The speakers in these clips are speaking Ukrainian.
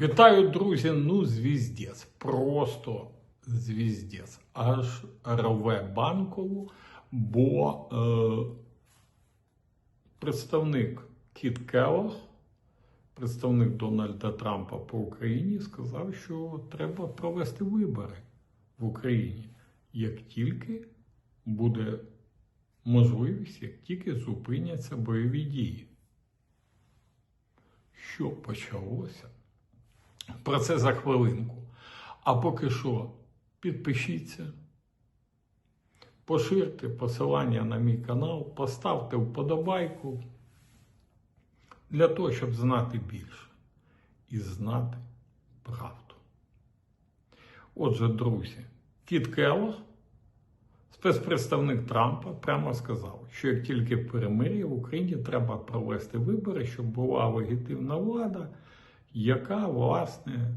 Вітаю, друзі! Ну, звіздець. Просто звіздець. Аж рве банкову, бо е, представник Кіт Келлог, представник Дональда Трампа по Україні, сказав, що треба провести вибори в Україні, як тільки буде можливість, як тільки зупиняться бойові дії. Що почалося? Про це за хвилинку. А поки що, підпишіться, поширте посилання на мій канал, поставте вподобайку для того, щоб знати більше і знати правду. Отже, друзі, Кіт Келлог, спецпредставник Трампа, прямо сказав, що як тільки перемир'я в Україні треба провести вибори, щоб була легітимна влада яка, власне,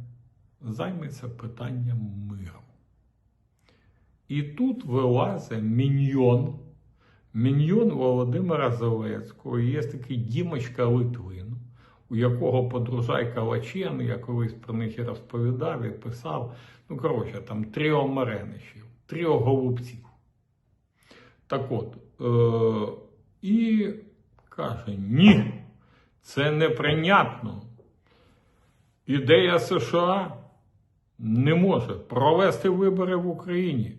займеться питанням миру. І тут вилазить міньйон, міньйон Володимира Зеленського, є такий Дімочка Литвин, у якого подружайка Лачен, я колись про них і розповідав і писав, ну, коротше, там тріо Мареничів, тріо голубців. Так от, е- і каже: ні, це неприйнятно. Ідея США не може провести вибори в Україні.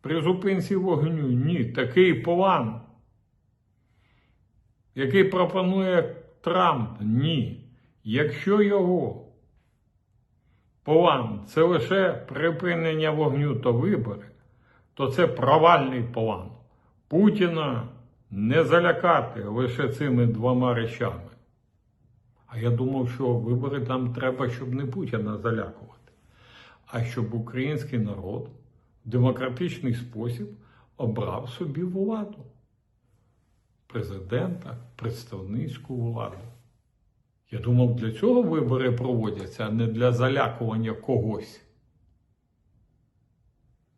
При зупинці вогню ні. Такий план, який пропонує Трамп, ні. Якщо його план це лише припинення вогню та вибори, то це провальний план. Путіна не залякати лише цими двома речами. А я думав, що вибори там треба, щоб не Путіна залякувати, а щоб український народ в демократичний спосіб обрав собі владу. Президента, представницьку владу. Я думав, для цього вибори проводяться, а не для залякування когось.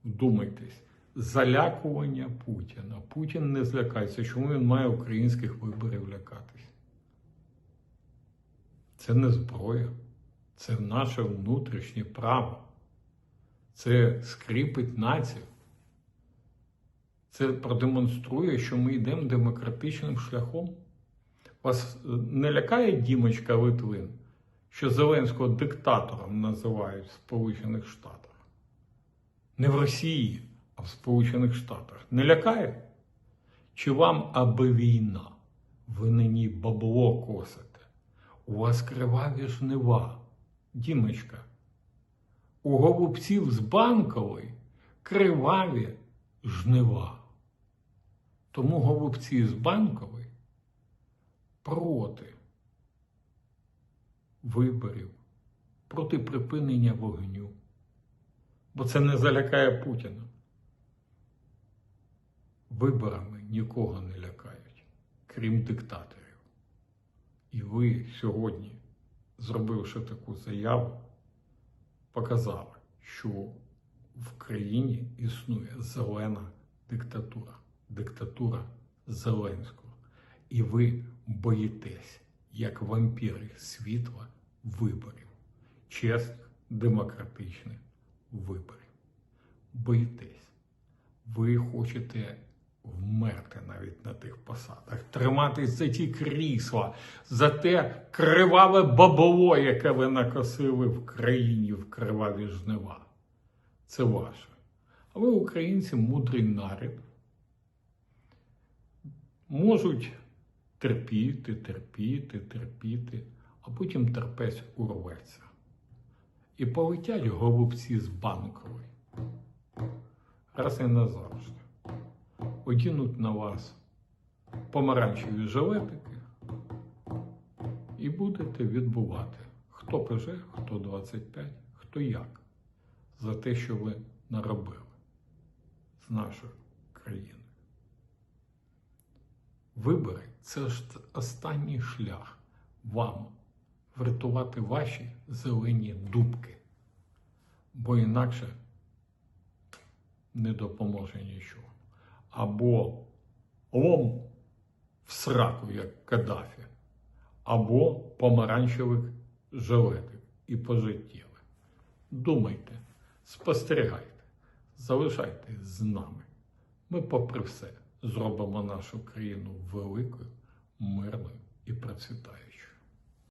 Вдумайтесь, залякування Путіна. Путін не злякається. Чому він має українських виборів лякатись? Це не зброя, це наше внутрішнє право. Це скріпить націю. Це продемонструє, що ми йдемо демократичним шляхом. Вас е, не лякає Дімочка Литвин, що Зеленського диктатором називають в Сполучених Штатах? Не в Росії, а в Сполучених Штатах. Не лякає? Чи вам аби війна? Ви нині бабло косите? У вас криваві жнива, Дімочка. У голубців з банкової криваві жнива. Тому голубці з банкової проти виборів, проти припинення вогню. Бо це не залякає Путіна. Виборами нікого не лякають, крім диктаторів. І ви сьогодні, зробивши таку заяву, показали, що в країні існує зелена диктатура, диктатура Зеленського. І ви боїтесь, як вампіри світла, виборів, чесних, демократичних виборів. Боїтесь. Ви хочете вмерти навіть на тих посадах, триматись за ті крісла, за те криваве бабло, яке ви накосили в країні в криваві жнива. Це ваше. А ви, українці, мудрий народ, можуть терпіти, терпіти, терпіти, а потім терпець урветься. І полетять голубці з банкової. Раз і назавжди одінуть на вас помаранчеві жилетики і будете відбувати, хто ПЖ, хто 25, хто як, за те, що ви наробили з нашої країни. Вибори це ж останній шлях. Вам врятувати ваші зелені дубки, бо інакше не допоможе нічого або лом в сраку, як Каддафі, або помаранчевих жилетик, і пожиттєве. Думайте, спостерігайте, залишайтесь з нами. Ми, попри все, зробимо нашу країну великою, мирною і процвітаючою.